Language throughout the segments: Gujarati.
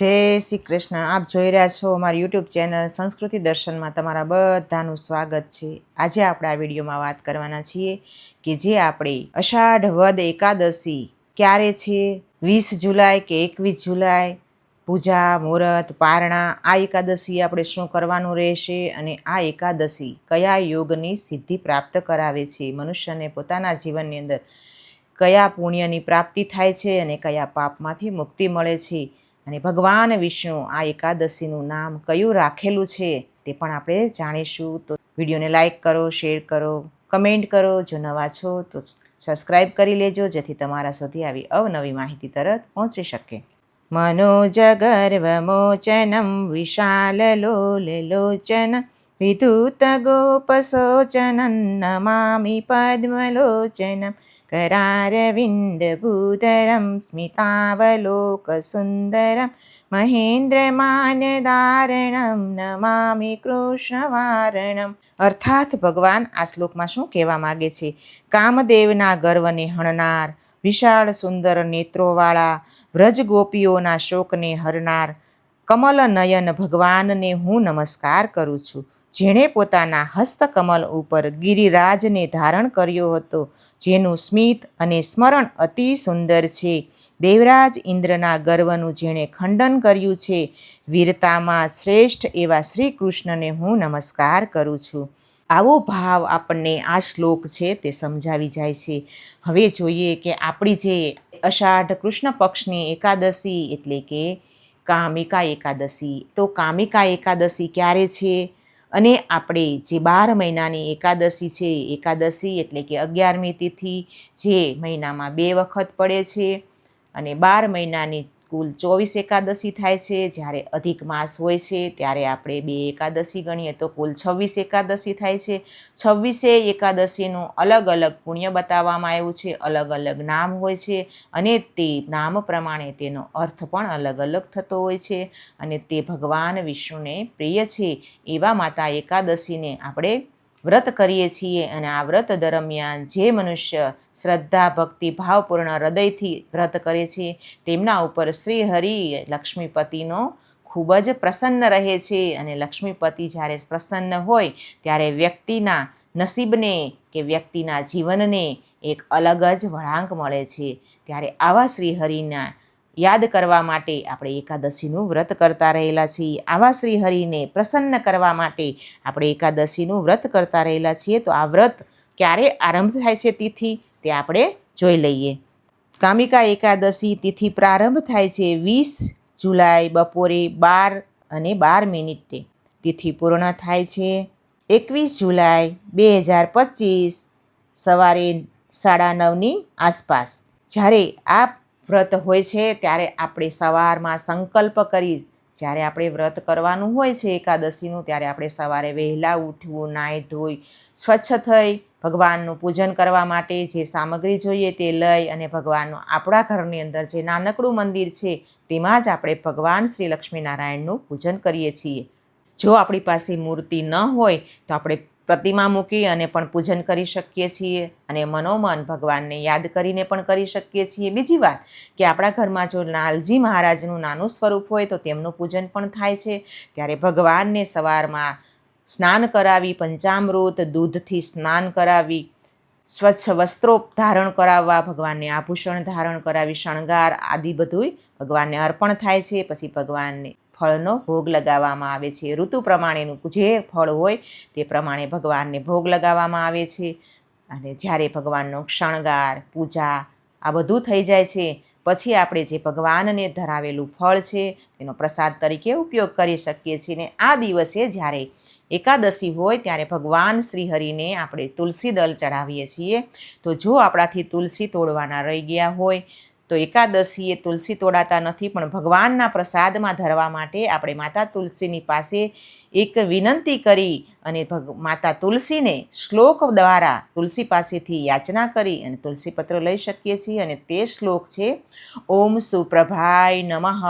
જય શ્રી કૃષ્ણ. આપ જોઈ રહ્યા છો અમારી યુટ્યુબ ચેનલ સંસ્કૃતિ દર્શનમાં તમારા બધાનું સ્વાગત છે. આજે આપણે આ વિડીયોમાં વાત કરવાના છીએ કે જે આપણે અષાઢ વદ એકાદશી ક્યારે છે? વીસ જુલાઈ કે એકવીસ જુલાઈ? પૂજા, મુહૂર્ત, પારણા, આ એકાદશી આપણે શું કરવાનું રહેશે અને આ એકાદશી કયા યોગની સિદ્ધિ પ્રાપ્ત કરાવે છે? મનુષ્યને પોતાના જીવનની અંદર કયા પુણ્યની પ્રાપ્તિ થાય છે અને કયા પાપમાંથી મુક્તિ મળે છે? અને ભગવાન વિષ્ણુ આ એકાદશીનું નામ કયું રાખેલું છે તે પણ આપણે જાણીશું તો વિડીયોને લાઈક કરો શેર કરો કમેન્ટ કરો જો નવા છો તો સબસ્ક્રાઈબ કરી લેજો જેથી તમારા સુધી આવી અવનવી માહિતી તરત પહોંચી શકે मनोजगर्वमोचनं विशाललोललोचन विधूतगोपशोचनं नमामि पद्मलोचनं करारविन्दभूधरं स्मितावलोकसुन्दरं મહેન્દ્રમાનદારણમ નમામિ કૃષ્ણવારણમ અર્થાત ભગવાન આ શ્લોકમાં શું કહેવા માગે છે કામદેવના ગર્વને હણનાર વિશાળ સુંદર નેત્રોવાળા વ્રજ ગોપીઓના શોકને હરનાર કમલ નયન ભગવાનને હું નમસ્કાર કરું છું જેણે પોતાના હસ્તકમલ ઉપર ગિરિરાજને ધારણ કર્યો હતો જેનું સ્મિત અને સ્મરણ અતિ સુંદર છે. દેવરાજ ઇન્દ્રના ગર્વનું જેણે ખંડન કર્યું છે, વીરતામાં શ્રેષ્ઠ એવા શ્રી કૃષ્ણને હું નમસ્કાર કરું છું. આવો ભાવ આપણને આ શ્લોક છે તે સમજાવી જાય છે. હવે જોઈએ કે આપણી જે અષાઢ કૃષ્ણ પક્ષની એકાદશી એટલે કે કામિકા એકાદશી. તો કામિકા એકાદશી ક્યારે છે? અને આપણે જે બાર મહિનાની એકાદશી છે, એકાદશી એટલે કે અગિયારમી તિથિ જે મહિનામાં બે વખત પડે છે અને બાર મહિનાની કુલ ચોવીસ એકાદશી થાય છે, જ્યારે અધિક માસ હોય છે, ત્યારે આપણે બે એકાદશી ગણીએ તો કુલ છવ્વીસ એકાદશી થાય છે. છવ્વીસે એકાદશીનું અલગ અલગ પુણ્ય બતાવવામાં આવ્યું છે, અલગ અલગ નામ હોય છે અને તે નામ પ્રમાણે તેનો અર્થ પણ અલગ અલગ થતો હોય છે અને તે ભગવાન વિષ્ણુને પ્રિય છે, એવા માતા એકાદશીને આપણે વ્રત કરીએ છીએ અને આ વ્રત દરમિયાન જે મનુષ્ય શ્રદ્ધા, ભક્તિ, ભાવપૂર્ણ હૃદયથી વ્રત કરે છે, તેમના ઉપર શ્રી હરિ લક્ષ્મીપતિનો ખૂબ જ પ્રસન્ન રહે છે. અને લક્ષ્મીપતિ જ્યારે પ્રસન્ન હોય, ત્યારે વ્યક્તિના નસીબને કે વ્યક્તિના જીવનને એક અલગ જ વળાંક મળે છે. ત્યારે આવા શ્રી હરિના યાદ કરવા માટે આપણે એકાદશીનું વ્રત કરતા રહેલા છીએ. આવા શ્રીહરિને પ્રસન્ન કરવા માટે આપણે એકાદશીનું વ્રત કરતા રહેલા છીએ. તો આ વ્રત ક્યારે આરંભ થાય છે તિથિ? તે આપણે જોઈ લઈએ. કામિકા એકાદશી તિથિ પ્રારંભ થાય છે વીસ જુલાઈ બપોરે બાર અને બાર મિનિટે. તિથિ પૂર્ણ થાય છે એકવીસ જુલાઈ બે હજાર પચીસ સવારે સાડા નવની આસપાસ. જ્યારે આ વ્રત હોય છે, ત્યારે આપણે સવારમાં સંકલ્પ કરી, જ્યારે આપણે વ્રત કરવાનું હોય છે એકાદશીનું, ત્યારે આપણે સવારે વહેલા ઉઠવું, નાહી ધોઈ, સ્વચ્છ થઈ, ભગવાનનું પૂજન કરવા માટે જે સામગ્રી જોઈએ તે લઈ અને ભગવાનનું આપણા ઘરની અંદર જે નાનકડું મંદિર છે, તેમાં જ આપણે ભગવાન શ્રી લક્ષ્મીનારાયણનું પૂજન કરીએ છીએ. જો આપણી પાસે મૂર્તિ ન હોય, તો આપણે પ્રતિમા મૂકી અને પણ પૂજન કરી શકીએ છીએ અને મનોમન ભગવાનને યાદ કરીને પણ કરી શકીએ છીએ. બીજી વાત કે આપણા ઘરમાં જો લાલજી મહારાજનું નાનું સ્વરૂપ હોય તો તેમનું પૂજન પણ થાય છે. ત્યારે ભગવાનને સવારમાં સ્નાન કરાવી, પંચામૃત, દૂધથી સ્નાન કરાવી, સ્વચ્છ વસ્ત્રો ધારણ કરાવવા, ભગવાનને આભૂષણ ધારણ કરાવી, શણગાર આદિ બધુંય ભગવાનને અર્પણ થાય છે. પછી ભગવાનને ફળનો ભોગ લગાવવામાં આવે છે. ઋતુ પ્રમાણેનું જે ફળ હોય તે પ્રમાણે ભગવાનને ભોગ લગાવવામાં આવે છે. અને જ્યારે ભગવાનનો શણગાર પૂજા આ બધું થઈ જાય છે, પછી આપણે જે ભગવાનને ધરાવેલું ફળ છે તેનો પ્રસાદ તરીકે ઉપયોગ કરી શકીએ છીએ. ને આ દિવસે જ્યારે એકાદશી હોય ત્યારે ભગવાન શ્રીહરિને આપણે તુલસી દલ ચડાવીએ છીએ. તો જો આપણાથી તુલસી તોડવાના રહી ગયા હોય તો એકાદશીએ તુલસી તોડાતા નથી, પણ ભગવાનના પ્રસાદમાં ધરવા માટે આપણે માતા તુલસીની પાસે એક વિનંતી કરી અને ભગ, માતા તુલસીને શ્લોક દ્વારા તુલસી પાસેથી યાચના કરી અને તુલસી પત્ર લઈ શકીએ છીએ અને તે શ્લોક છે, ઓમ સુપ્રભાય નમઃ,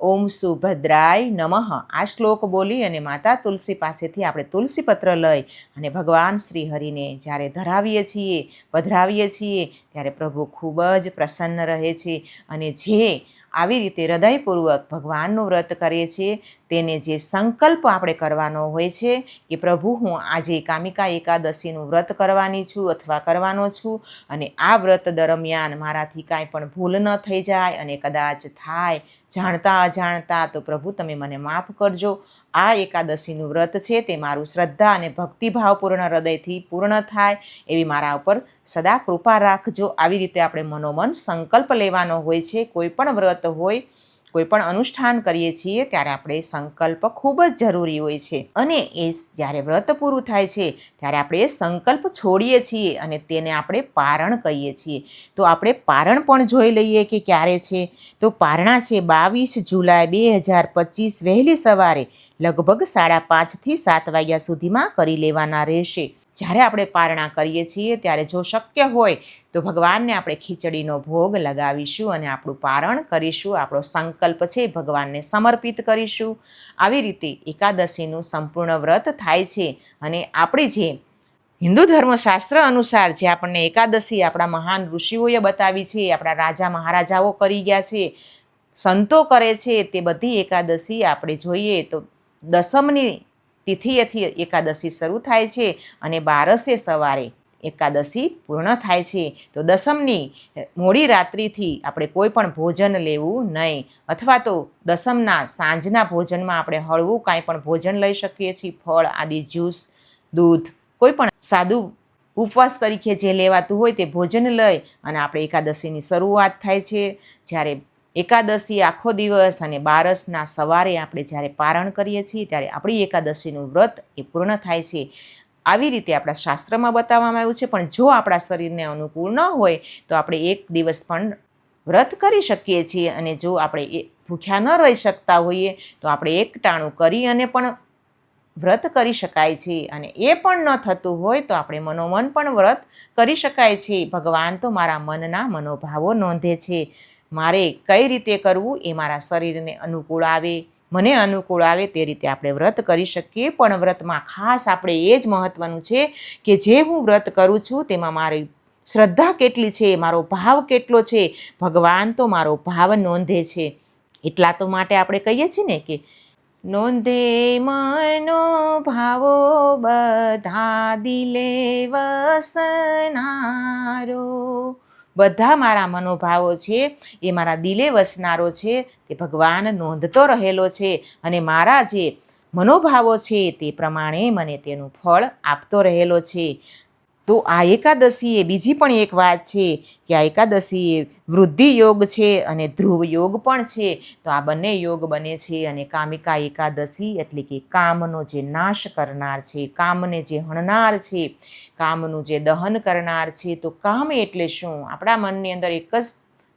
ઓમ સુભદ્રાય નમઃ. આ શ્લોક બોલી અને માતા તુલસી પાસેથી આપણે તુલસીપત્ર લઈ અને ભગવાન શ્રી હરિને જ્યારે ધરાવીએ છીએ, પધરાવીએ છીએ ત્યારે પ્રભુ ખૂબ જ પ્રસન્ન રહે છે અને જે આવી રીતે હૃદયપૂર્વક ભગવાનનું વ્રત કરીએ છીએ તેને જે સંકલ્પ આપણે કરવાનો હોય છે કે પ્રભુ, હું આજે કામિકા એકાદશીનું વ્રત કરવાની છું અથવા કરવાનો છું અને આ વ્રત દરમિયાન મારાથી કાંઈ પણ ભૂલ ન થઈ જાય અને કદાચ થાય, જાણતા અજાણતા, તો પ્રભુ, તમે મને માફ કરજો. આ એકાદશીનું વ્રત છે તે મારું શ્રદ્ધા અને ભક્તિભાવપૂર્ણ હૃદયથી પૂર્ણ થાય એવી મારા ઉપર સદા કૃપા રાખજો. આવી રીતે આપણે મનોમન સંકલ્પ લેવાનો હોય છે. કોઈ પણ વ્રત હોય, કોઈ પણ અનુષ્ઠાન કરીએ છીએ ત્યારે આપણે સંકલ્પ ખૂબ જ જરૂરી હોય છે. અને એ જ્યારે વ્રત પૂરું થાય છે ત્યારે આપણે એ સંકલ્પ છોડીએ છીએ અને તેને આપણે પારણ કહીએ છીએ. તો આપણે પારણ પણ જોઈ લઈએ કે ક્યારે છે? તો પારણા છે બાવીસ જુલાઈ બે હજાર પચીસ વહેલી સવારે લગભગ સાડા પાંચથી સાત વાગ્યા સુધીમાં કરી લેવાના રહેશે. જ્યારે આપણે પારણા કરીએ છીએ, ત્યારે જો શક્ય હોય, તો ભગવાનને આપણે ખીચડીનો ભોગ લગાવીશું અને આપણું પારણ કરીશું. આપણો સંકલ્પ છે, ભગવાનને સમર્પિત કરીશું. આવી રીતે એકાદશીનું સંપૂર્ણ વ્રત થાય છે અને આપણે જે હિન્દુ ધર્મશાસ્ત્ર અનુસાર જે આપણને એકાદશી આપણા મહાન ઋષિઓએ બતાવી છે, આપણા રાજા મહારાજાઓ કરી ગયા છે, સંતો કરે છે, તે બધી એકાદશી આપણે જોઈએ તો દસમની તિથિએથી એકાદશી શરૂ થાય છે અને બારસે સવારે એકાદશી પૂર્ણ થાય છે. તો દસમની મોડી રાત્રિથી આપણે કોઈ પણ ભોજન લેવું નહીં અથવા તો દસમના સાંજના ભોજનમાં આપણે હળવું કાંઈ પણ ભોજન લઈ શકીએ છીએ, ફળ, આદિ, જ્યુસ, દૂધ, કોઈ પણ સાદું ઉપવાસ તરીકે જે લેવાતું હોય તે ભોજન લઈ અને આપણે એકાદશીની શરૂઆત થાય છે. જ્યારે એકાદશી આખો દિવસ અને બારસના સવારે આપણે જ્યારે પારણ કરીએ છીએ, ત્યારે આપણી એકાદશીનું વ્રત એ પૂર્ણ થાય છે. આવી રીતે આપણા શાસ્ત્રમાં બતાવવામાં આવ્યું છે, પણ જો આપણા શરીરને અનુકૂળ ન હોય, તો આપણે એક દિવસ પણ વ્રત કરી શકીએ છીએ અને જો આપણે એ ભૂખ્યા ન રહી શકતા હોઈએ, તો આપણે એક ટાણું કરી અને પણ વ્રત કરી શકાય છે. અને એ પણ ન થતું હોય, તો આપણે મનોમન પણ વ્રત કરી શકાય છે. ભગવાન તો મારા મનના મનોભાવો નોંધે છે. મારે કઈ રીતે કરવું એ મારા શરીરને અનુકૂળ આવે, મને અનુકૂળ આવે તે રીતે આપણે વ્રત કરી શકીએ. પણ વ્રતમાં ખાસ આપણે એ જ મહત્ત્વનું છે કે જે હું વ્રત કરું છું તેમાં મારી શ્રદ્ધા કેટલી છે, મારો ભાવ કેટલો છે, ભગવાન તો મારો ભાવ નોંધે છે. એટલા તો માટે આપણે કહીએ છીએ ને કે નોંધે મનો ભાવો બધા દિલે વસનારો. બધા મારા મનોભાવો છે, એ મારા દિલે વસનારો છે, તે ભગવાન નોંધતો રહેલો છે અને મારા જે મનોભાવો છે તે પ્રમાણે મને તેનું ફળ આપતો રહેલો છે. તો આ એકાદશી એ બીજી પણ એક વાત છે કે આ એકાદશી એ વૃદ્ધિ યોગ છે અને ધ્રુવ યોગ પણ છે. તો આ બંને યોગ બને છે અને કામિકા એકાદશી એટલે કે કામનો જે નાશ કરનાર છે, કામને જે હણનાર છે, કામનું જે દહન કરનાર છે, તો કામ એટલે શું? આપણા મનની અંદર એક જ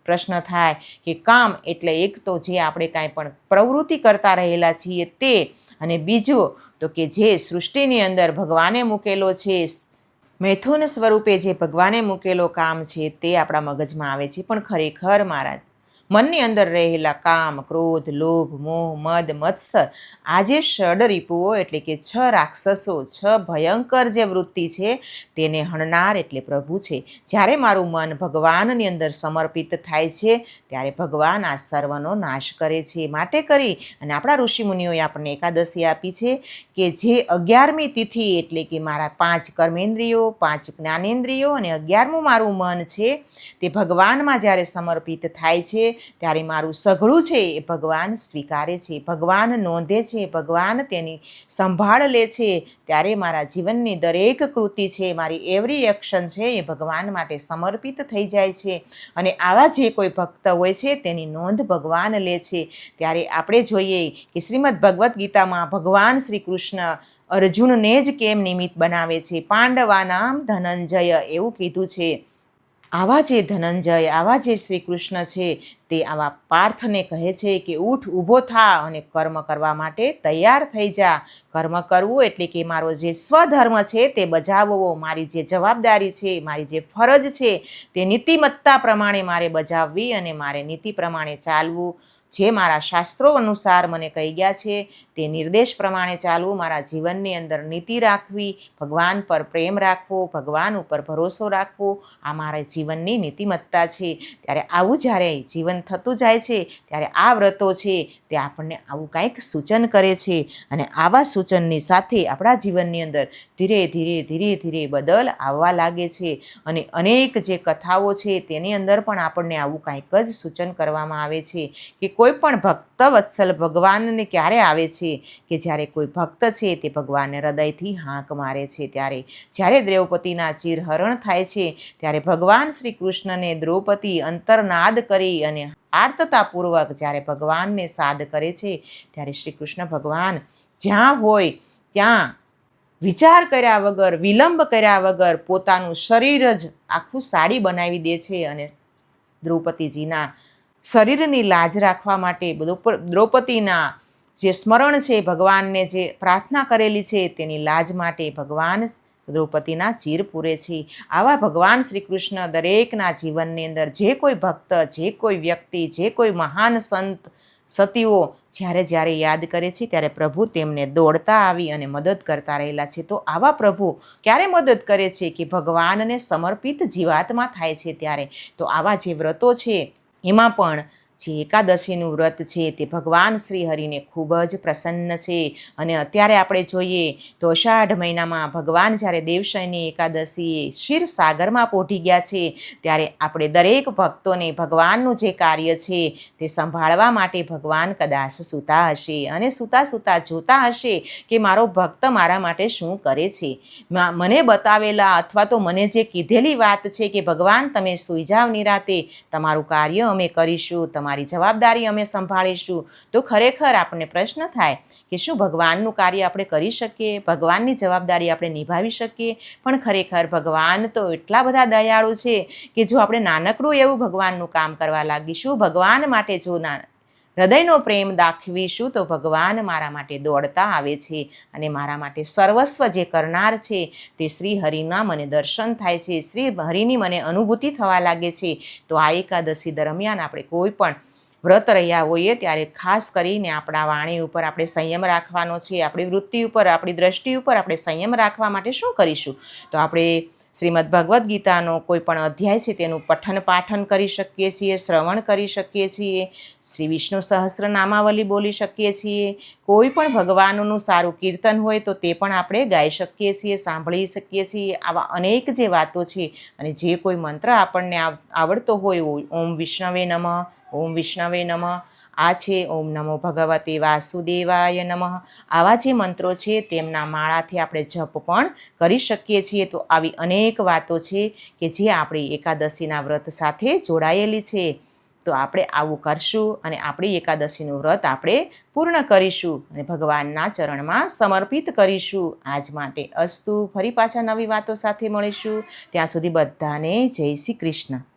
પ્રશ્ન થાય કે કામ એટલે એક તો જે આપણે કાંઈ પણ પ્રવૃત્તિ કરતા રહેલા છીએ તે અને બીજું તો કે જે સૃષ્ટિની અંદર ભગવાને મૂકેલો છે મૈથુન સ્વરૂપે જે ભગવાને મૂકેલો કામ છે તે આપણા મગજમાં આવે છે. પણ ખરેખર મારા મનની અંદર રહેલા કામ, ક્રોધ, લોભ, મોહ, મદ, મત્સર. આ જે ષડ રીપુઓ એટલે કે છ રાક્ષસો, છ ભયંકર જે વૃત્તિ છે તેને હણનાર એટલે પ્રભુ છે. જ્યારે મારું મન ભગવાનની અંદર સમર્પિત થાય છે, ત્યારે ભગવાન આ સર્વનો નાશ કરે છે. માટે કરી અને આપણા ઋષિમુનિઓએ આપણને એકાદશી આપી છે કે જે અગિયારમી તિથિ એટલે કે મારા પાંચ કર્મેન્દ્રિયો, પાંચ જ્ઞાનેન્દ્રિયો અને અગિયારમું મારું મન છે તે ભગવાનમાં જ્યારે સમર્પિત થાય છે ત્યારે મારું સઘળું છે એ ભગવાન સ્વીકારે છે, ભગવાન નોંધે છે, ભગવાન તેની સંભાળ લે છે. ત્યારે મારા જીવનની દરેક કૃતિ છે, મારી એવરી એક્શન છે એ ભગવાન માટે સમર્પિત થઈ જાય છે. અને આવા જે કોઈ ભક્ત હોય છે તેની નોંધ ભગવાન લે છે. ત્યારે આપણે જોઈએ કે શ્રીમદ ભગવદ્ ગીતામાં ભગવાન શ્રી કૃષ્ણ અર્જુનને જ કેમ નિમિત્ત બનાવે છે? પાંડવાનામ ધનંજય એવું કીધું છે. આવા જે ધનંજય, આવા જે શ્રી કૃષ્ણ છે, તે આવા પાર્થને કહે છે કે ઊઠ, ઊભો થા અને કર્મ કરવા માટે તૈયાર થઈ જા. કર્મ કરવું એટલે કે મારો જે સ્વધર્મ છે તે બજાવવો, મારી જે જવાબદારી છે, મારી જે ફરજ છે, તે નીતિમત્તા પ્રમાણે મારે બજાવવી અને મારે નીતિ પ્રમાણે ચાલવું. જે મારા શાસ્ત્રો અનુસાર મને કહી ગયા છે, તે નિર્દેશ પ્રમાણે ચાલવું મારા જીવનની અંદર નીતિ રાખવી, ભગવાન પર પ્રેમ રાખવો, ભગવાન ઉપર ભરોસો રાખવો, આ મારા જીવનની નીતિમત્તા છે. ત્યારે આવું જ્યારે જીવન થતું જાય છે, ત્યારે આ વ્રતો છે, તે આપણને આવું કાંઈક સૂચન કરે છે અને આવા સૂચનની સાથે આપણા જીવનની અંદર ધીરે ધીરે ધીરે ધીરે બદલ આવવા લાગે છે અને અનેક જે કથાઓ છે, તેની અંદર પણ આપણને આવું કાંઈક જ સૂચન કરવામાં આવે છે કે કોઈ પણ ભક્ત વત્સલ ભગવાનને ક્યારે આવે છે કે જ્યારે કોઈ ભક્ત છે તે ભગવાનને હૃદયથી હાંક મારે છે? ત્યારે જ્યારે દ્રૌપદીના ચિરહરણ થાય છે, ત્યારે ભગવાન શ્રી કૃષ્ણને દ્રૌપદી અંતરનાદ કરી અને આર્તતાપૂર્વક જ્યારે ભગવાનને સાદ કરે છે, ત્યારે શ્રી કૃષ્ણ ભગવાન જ્યાં હોય ત્યાં વિચાર કર્યા વગર, વિલંબ કર્યા વગર પોતાનું શરીર જ આખું સાડી બનાવી દે છે અને દ્રૌપદીજીના શરીરની લાજ રાખવા માટે દ્રૌપદીના જે સ્મરણ છે, ભગવાનને જે પ્રાર્થના કરેલી છે, તેની લાજ માટે ભગવાન દ્રૌપદીના ચીર પૂરે છે. આવા ભગવાન શ્રી કૃષ્ણ દરેકના જીવનની અંદર જે કોઈ ભક્ત, જે કોઈ વ્યક્તિ, જે કોઈ મહાન સંત, સતીઓ જ્યારે જ્યારે યાદ કરે છે, ત્યારે પ્રભુ તેમને દોડતા આવી અને મદદ કરતા રહેલા છે. તો આવા પ્રભુ ક્યારે મદદ કરે છે કે ભગવાનને સમર્પિત જીવાત્મા થાય છે ત્યારે? તો આવા જે વ્રતો છે એમાં પણ જે એકાદશીનું વ્રત છે તે ભગવાન શ્રી હરિને ખૂબ જ પ્રસન્ન છે. અને અત્યારે આપણે જોઈએ તો અષાઢ મહિનામાં ભગવાન જ્યારે દેવશયની એકાદશીએ ક્ષીર સાગરમાં પહોંચી ગયા છે, ત્યારે આપણે દરેક ભક્તોને ભગવાનનું જે કાર્ય છે તે સંભાળવા માટે ભગવાન કદાચ સૂતા હશે અને સૂતા સૂતા જોતા હશે કે મારો ભક્ત મારા માટે શું કરે છે. મને બતાવેલા અથવા તો મને જે કીધેલી વાત છે કે ભગવાન તમે સુઈ જાવ નિરાતે તમારું કાર્ય અમે કરીશું, તમારી જવાબદારી અમે સંભાળીશું. તો ખરેખર આપણને પ્રશ્ન થાય કે શું ભગવાનનું કાર્ય આપણે કરી શકીએ, ભગવાનની જવાબદારી આપણે નિભાવી શકીએ? પણ ખરેખર ભગવાન તો એટલા બધા દયાળુ છે કે જો આપણે નાનકડું એવું ભગવાનનું કામ કરવા લાગીશું, ભગવાન માટે જો ના હૃદયનો પ્રેમ દાખવીશું તો ભગવાન મારા માટે દોડતા આવે છે અને મારા માટે સર્વસ્વ જે કરનાર છે તે શ્રી હરિના મને દર્શન થાય છે. શ્રી હરિની મને અનુભૂતિ થવા લાગે છે. તો આ એકાદશી દરમિયાન આપણે કોઈ પણ વ્રત રહ્યા હોઈએ ત્યારે ખાસ કરીને આપણા વાણી ઉપર આપણે સંયમ રાખવાનો છે. આપણી વૃત્તિ ઉપર, આપણી દ્રષ્ટિ ઉપર આપણે સંયમ રાખવા માટે શું કરીશું? તો આપણે શ્રીમદ ભગવદ્ ગીતાનો કોઈ પણ અધ્યાય છે તેનું પઠન પાઠન કરી શકીએ છીએ, શ્રવણ કરી શકીએ છીએ, શ્રી વિષ્ણુ સહસ્ર નામાવલી બોલી શકીએ છીએ. કોઈ પણ ભગવાનનું સારું કીર્તન હોય તો તે પણ આપણે ગાઈ શકીએ છીએ, સાંભળી શકીએ છીએ. આવા અનેક જે વાતો છે અને જે કોઈ મંત્ર આપણને આવડતો હોય ઓમ વિષ્ણવે નમઃ, ઓમ વિષ્ણવે નમઃ આ છે, ઓમ નમો ભગવતે વાસુદેવાય નમઃ. આવા જે મંત્રો છે, તેમના માળાથી આપણે જપ પણ કરી શકીએ છીએ. તો આવી અનેક વાતો છે કે જે આપણી એકાદશીના વ્રત સાથે જોડાયેલી છે. તો આપણે આવું કરશું અને આપણી એકાદશીનું વ્રત આપણે પૂર્ણ કરીશું અને ભગવાનના ચરણમાં સમર્પિત કરીશું. આજ માટે અસ્તુ. ફરી પાછા નવી વાતો સાથે મળીશું. ત્યાં સુધી બધાને જય શ્રી કૃષ્ણ.